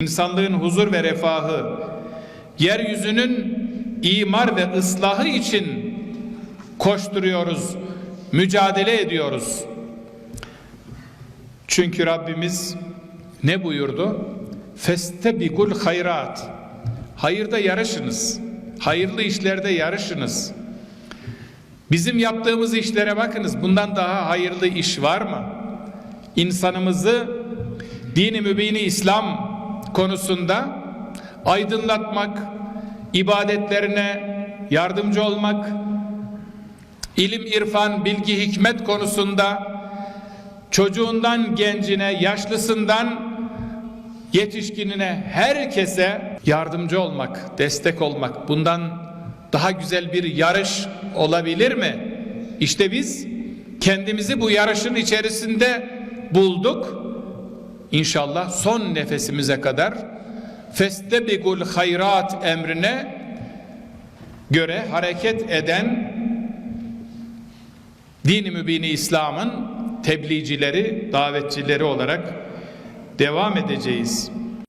insanlığın huzur ve refahı, yeryüzünün imar ve ıslahı için koşturuyoruz, mücadele ediyoruz. Çünkü Rabbimiz ne buyurdu? Festebikul hayrat. Hayırda yarışınız. Hayırlı işlerde yarışınız. Bizim yaptığımız işlere bakınız. Bundan daha hayırlı iş var mı? İnsanımızı dini mübini İslam konusunda aydınlatmak, ibadetlerine yardımcı olmak, ilim, irfan, bilgi, hikmet konusunda çocuğundan gencine, yaşlısından yetişkinine herkese yardımcı olmak, destek olmak bundan daha güzel bir yarış olabilir mi? İşte biz kendimizi bu yarışın içerisinde bulduk. İnşallah son nefesimize kadar festebigul hayrat emrine göre hareket eden dini mübini İslam'ın tebliğcileri, davetçileri olarak devam edeceğiz.